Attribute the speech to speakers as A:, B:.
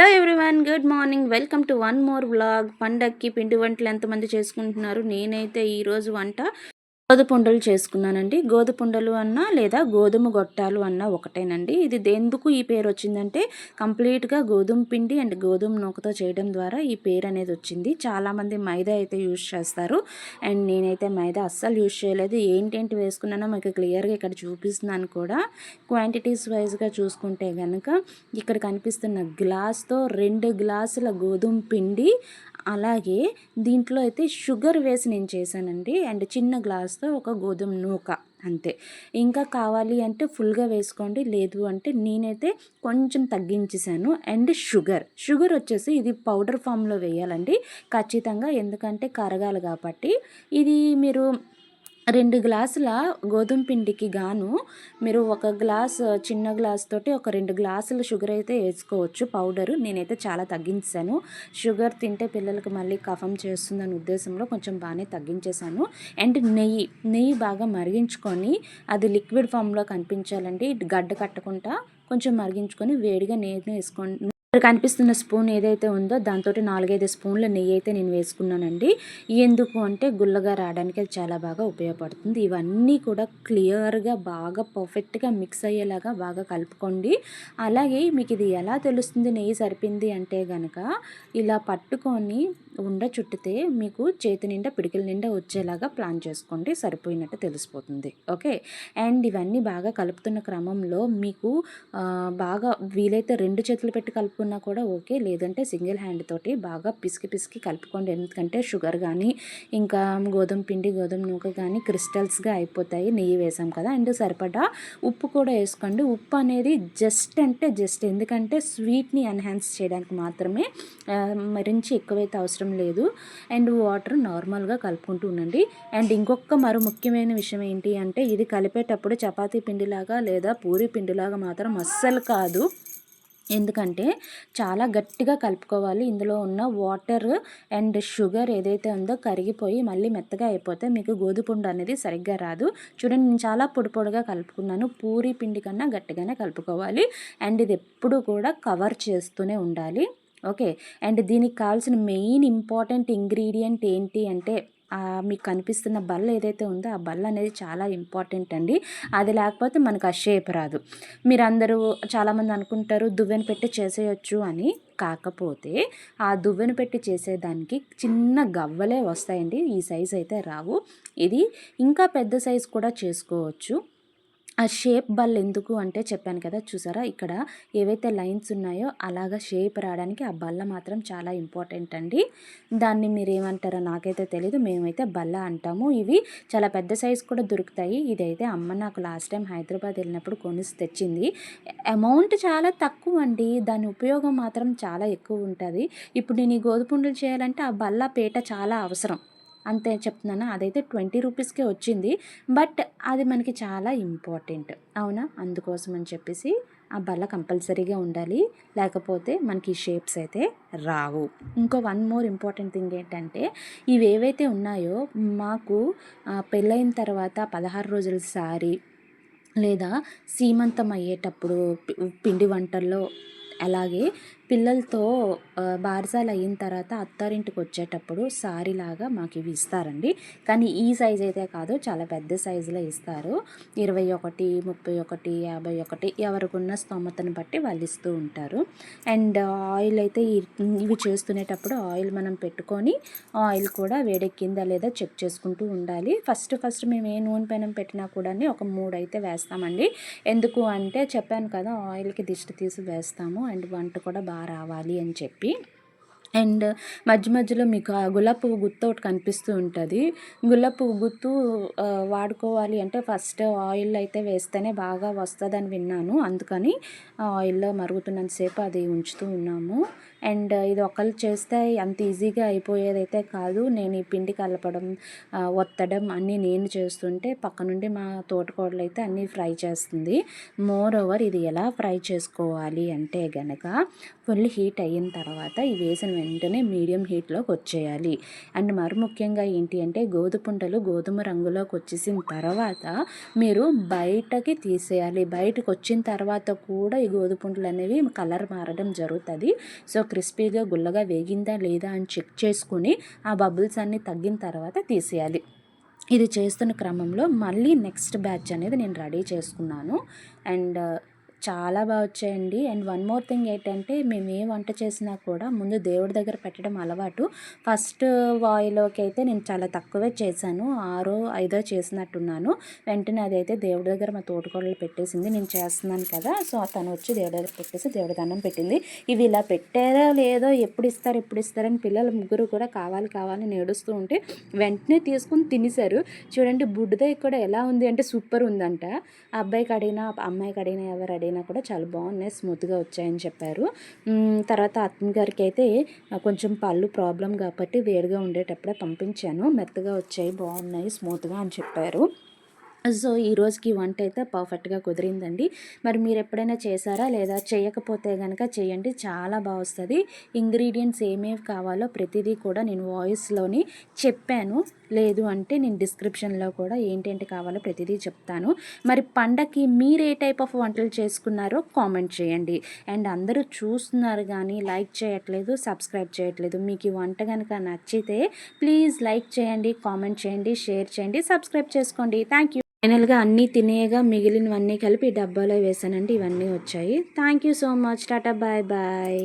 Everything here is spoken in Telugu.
A: Hello everyone good morning. Welcome to one more vlog. పండక్కి పిండి వంటలు ఎంతమంది చేసుకుంటున్నారు? నేనైతే ఈరోజు వంట గోధుపుండలు చేసుకున్నానండి. గోధుపుండలు అన్నా లేదా గోధుమ గొట్టాలు అన్నా ఒకటేనండి. ఇది ఎందుకు ఈ పేరు వచ్చిందంటే కంప్లీట్గా గోధుమ పిండి అండ్ గోధుమ నూకతో చేయడం ద్వారా ఈ పేరు అనేది వచ్చింది. చాలామంది మైదా అయితే యూజ్ చేస్తారు. అండ్ నేనైతే మైదా అస్సలు యూజ్ చేయలేదు. ఏంటేంటి వేసుకున్నానో మీకు క్లియర్గా ఇక్కడ చూపిస్తున్నాను కూడా. క్వాంటిటీస్ వైజ్గా చూసుకుంటే కనుక ఇక్కడ కనిపిస్తున్న గ్లాస్తో రెండు గ్లాసుల గోధుమ పిండి అలాగే దీంట్లో అయితే షుగర్ వేసి నేను చేశానండి అండ్ చిన్న గ్లాస్తో ఒక గోధుమ నూక అంతే. ఇంకా కావాలి అంటే ఫుల్గా వేసుకోండి లేదు అంటే నేనైతే కొంచెం తగ్గించేసాను అండ్ షుగర్ షుగర్ వచ్చేసి ఇది పౌడర్ ఫామ్లో వేయాలండి ఖచ్చితంగా ఎందుకంటే కరగాలి కాబట్టి. ఇది మీరు రెండు గ్లాసుల గోధుమ పిండికి గాను మీరు ఒక గ్లాస్ చిన్న గ్లాస్ తోటి ఒక రెండు గ్లాసుల షుగర్ అయితే వేసుకోవచ్చు పౌడరు. నేనైతే చాలా తగ్గించాను. షుగర్ తింటే పిల్లలకు మళ్ళీ కఫం చేస్తుందనే ఉద్దేశంలో కొంచెం బాగానే తగ్గించేశాను. అండ్ నెయ్యి నెయ్యి బాగా మరిగించుకొని అది లిక్విడ్ ఫామ్లో కనిపించాలండి. గడ్డ కట్టకుండా కొంచెం మరిగించుకొని వేడిగా నెయ్యి వేసుకొని కనిపిస్తున్న స్పూన్ ఏదైతే ఉందో దాంతో నాలుగైదు స్పూన్ల నెయ్యి అయితే నేను వేసుకున్నానండి. ఎందుకు అంటే గుల్లగా రావడానికి అది చాలా బాగా ఉపయోగపడుతుంది. ఇవన్నీ కూడా క్లియర్గా బాగా పర్ఫెక్ట్గా మిక్స్ అయ్యేలాగా బాగా కలుపుకోండి. అలాగే మీకు ఇది ఎలా తెలుస్తుంది నెయ్యి సరిపోయింది అంటే కనుక ఇలా పట్టుకొని ఉండ చుట్టితే మీకు చేతి నిండా పిడికిల నిండా వచ్చేలాగా ప్లాన్ చేసుకోండి. సరిపోయినట్టు తెలిసిపోతుంది. ఓకే? అండ్ ఇవన్నీ బాగా కలుపుతున్న క్రమంలో మీకు బాగా వీలైతే రెండు చేతులు పెట్టి కలుపుకున్నా కూడా ఓకే. లేదంటే సింగిల్ హ్యాండ్ తోటి బాగా పిసికి పిసికి కలుపుకోండి. ఎందుకంటే షుగర్ కానీ ఇంకా గోధుమ పిండి గోధుమ నూక కానీ క్రిస్టల్స్గా అయిపోతాయి. నెయ్యి వేసాం కదా! అండ్ సరిపడా ఉప్పు కూడా వేసుకోండి. ఉప్పు అనేది జస్ట్ అంటే జస్ట్. ఎందుకంటే స్వీట్ని ఎన్హాన్స్ చేయడానికి మాత్రమే మరించి ఎక్కువైతే అవసరం అవసరం లేదు. అండ్ వాటర్ నార్మల్గా కలుపుకుంటూ ఉండండి. అండ్ ఇంకొక మరో ముఖ్యమైన విషయం ఏంటి అంటే ఇది కలిపేటప్పుడు చపాతీ పిండిలాగా లేదా పూరి పిండిలాగా మాత్రం అస్సలు కాదు. ఎందుకంటే చాలా గట్టిగా కలుపుకోవాలి. ఇందులో ఉన్న వాటర్ అండ్ షుగర్ ఏదైతే ఉందో కరిగిపోయి మళ్ళీ మెత్తగా అయిపోతే మీకు గోధుపుండు అనేది సరిగ్గా రాదు. చూడండి నేను చాలా పొడి పొడిగా కలుపుకున్నాను. పూరి పిండి కన్నా గట్టిగానే కలుపుకోవాలి. అండ్ ఇది ఎప్పుడు కూడా కవర్ చేస్తూనే ఉండాలి. ఓకే. అండ్ దీనికి కావాల్సిన మెయిన్ ఇంపార్టెంట్ ఇంగ్రీడియంట్ ఏంటి అంటే మీకు కనిపిస్తున్న బల్ల ఏదైతే ఉందో ఆ బల్ల అనేది చాలా ఇంపార్టెంట్ అండి. అది లేకపోతే మనకు ఆ షేప్ రాదు. మీరు అందరూ చాలామంది అనుకుంటారు దువ్వెన పెట్టి చేసేయచ్చు అని. కాకపోతే ఆ దువ్వెన పెట్టి చేసేదానికి చిన్న గవ్వలే వస్తాయండి. ఈ సైజ్ అయితే రావు. ఇది ఇంకా పెద్ద సైజ్ కూడా చేసుకోవచ్చు. ఆ షేప్ బల్ ఎందుకు అంటే చెప్పాను కదా చూసారా? ఇక్కడ ఏవైతే లైన్స్ ఉన్నాయో అలాగా షేప్ రావడానికి ఆ బల్ల మాత్రం చాలా ఇంపార్టెంట్ అండి. దాన్ని మీరు ఏమంటారో నాకైతే తెలీదు మేమైతే బల్ల అంటాము. ఇవి చాలా పెద్ద సైజు కూడా దొరుకుతాయి. ఇదైతే అమ్మ నాకు లాస్ట్ టైం హైదరాబాద్ వెళ్ళినప్పుడు కొనిసి తెచ్చింది. అమౌంట్ చాలా తక్కువ అండి దాని ఉపయోగం మాత్రం చాలా ఎక్కువ ఉంటుంది. ఇప్పుడు నేను ఈ గోధుపుండలు చేయాలంటే ఆ బల్ల పేట చాలా అవసరం. అంతే చెప్తున్నాను. అదైతే ట్వంటీ రూపీస్కే వచ్చింది. బట్ అది మనకి చాలా ఇంపార్టెంట్. అవునా? అందుకోసం అని చెప్పేసి ఆ బల్ల కంపల్సరీగా ఉండాలి. లేకపోతే మనకి షేప్స్ అయితే రావు. ఇంకో వన్ మోర్ ఇంపార్టెంట్ థింగ్ ఏంటంటే ఇవి ఏవైతే ఉన్నాయో మాకు పెళ్ళైన తర్వాత పదహారు రోజుల సారి లేదా సీమంతం అయ్యేటప్పుడు పిండి వంటల్లో అలాగే పిల్లలతో బారసాలు అయిన తర్వాత అత్తారింటికి వచ్చేటప్పుడు సారీ లాగా మాకు ఇవి ఇస్తారండి. కానీ ఈ సైజ్ అయితే కాదు చాలా పెద్ద సైజులో ఇస్తారు. ఇరవై ఒకటి ముప్పై ఒకటి యాభై ఒకటి ఎవరికున్న స్తోమతను బట్టి వాళ్ళు ఇస్తూ ఉంటారు. అండ్ ఆయిల్ అయితే ఇవి చేస్తునేటప్పుడు ఆయిల్ మనం పెట్టుకొని ఆయిల్ కూడా వేడెక్కిందా లేదా చెక్ చేసుకుంటూ ఉండాలి. ఫస్ట్ ఫస్ట్ మేము ఏ నూనె పెనం పెట్టినా కూడా ఒక మూడు అయితే వేస్తామండి. ఎందుకు అంటే చెప్పాను కదా ఆయిల్కి దిష్టి తీసి వేస్తాము అండ్ వంట కూడా బాగా రావాలి అని చెప్పి. అండ్ మధ్య మధ్యలో మీకు ఆ గులాబ్ పువ్వు గుత్తు ఒకటి కనిపిస్తూ ఉంటుంది. గులాబ్ పువ్వు గుత్తు వాడుకోవాలి అంటే ఫస్ట్ ఆయిల్ అయితే వేస్తేనే బాగా వస్తుందని విన్నాను. అందుకని ఆయిల్లో మరుగుతున్నంతసేపు అది ఉంచుతూ ఉన్నాము. అండ్ ఇది ఒకళ్ళు చేస్తే అంత ఈజీగా అయిపోయేదైతే కాదు. నేను ఈ పిండి కలపడం ఒత్తడం అన్నీ నేను చేస్తుంటే పక్క నుండి మా తోటకూడలు అయితే అన్నీ ఫ్రై చేస్తుంది. మోర్ ఓవర్ ఇది ఎలా ఫ్రై చేసుకోవాలి అంటే గనక ఫుల్ హీట్ అయిన తర్వాత ఈ వేసిన వెంటనే మీడియం హీట్లోకి వచ్చేయాలి. అండ్ మరి ముఖ్యంగా ఏంటి అంటే గోధుపుంటలు గోధుమ రంగులోకి వచ్చేసిన తర్వాత మీరు బయటకి తీసేయాలి. బయటకు వచ్చిన తర్వాత కూడా ఈ గోధుపుంటలు అనేవి కలర్ మారడం జరుగుతుంది. సో క్రిస్పీగా గుల్లగా వేగిందా లేదా అని చెక్ చేసుకుని ఆ బబుల్స్ అన్నీ తగ్గిన తర్వాత తీసేయాలి. ఇది చేస్తున్న క్రమంలో మళ్ళీ నెక్స్ట్ బ్యాచ్ అనేది నేను రెడీ చేసుకున్నాను. అండ్ చాలా బాగా వచ్చాయండి. అండ్ వన్ మోర్ థింగ్ ఏంటంటే మేము ఏ వంట చేసినా కూడా ముందు దేవుడి దగ్గర పెట్టడం అలవాటు. ఫస్ట్ వాయిలోకి అయితే నేను చాలా తక్కువే చేశాను. ఆరో ఐదో చేసినట్టున్నాను. వెంటనే అదైతే దేవుడి దగ్గర మా తోటకూడలు పెట్టేసింది. నేను చేస్తున్నాను కదా సో తను వచ్చి దేవుడి దగ్గర పెట్టేసి దేవుడి దండం పెట్టింది. ఇవి ఇలా పెట్టారో లేదో ఎప్పుడు ఇస్తారు ఎప్పుడు ఇస్తారని పిల్లలు ముగ్గురు కూడా కావాలి కావాలని నేడుస్తూ ఉంటే వెంటనే తీసుకుని తినేశారు. చూడండి బుడ్డదై కూడా ఎలా ఉంది అంటే సూపర్ ఉందంట. అబ్బాయికి అడిగినా అమ్మాయికి అడిగినా ఎవరు అడిగినా కూడా చాలా బాగున్నాయి స్మూత్గా వచ్చాయని చెప్పారు. తర్వాత అత్తమ్మ గారికి అయితే కొంచెం పళ్ళు ప్రాబ్లం కాబట్టి వేడిగా ఉండేటప్పుడే పంపించాను. మెత్తగా వచ్చాయి బాగున్నాయి స్మూత్గా అని చెప్పారు. సో ఈ రోజుకి వంట అయితే పర్ఫెక్ట్గా కుదిరిందండి. మరి మీరు ఎప్పుడైనా చేశారా? లేదా చేయకపోతే కనుక చేయండి. చాలా బాగా వస్తుంది. ఇంగ్రీడియంట్స్ ఏమేమి కావాలో ప్రతిదీ కూడా నేను వాయిస్లోని చెప్పాను. లేదు అంటే నేను డిస్క్రిప్షన్లో కూడా ఏంటేంటి కావాలో ప్రతిదీ చెప్తాను. మరి పండగకి మీరు ఏ టైప్ ఆఫ్ వంటలు చేసుకున్నారో కామెంట్ చేయండి. అండ్ అందరూ చూస్తున్నారు కానీ లైక్ చేయట్లేదు సబ్స్క్రైబ్ చేయట్లేదు. మీకు ఈ వంట కనుక నచ్చితే ప్లీజ్ లైక్ చేయండి కామెంట్ చేయండి షేర్ చేయండి సబ్స్క్రైబ్ చేసుకోండి. థ్యాంక్ యూ ఫైనల్గా అన్నీ తినేయగా మిగిలినవన్నీ కలిపి డబ్బాలో వేసానండి ఇవన్నీ వచ్చాయి. Thank you so much. Tata bye bye.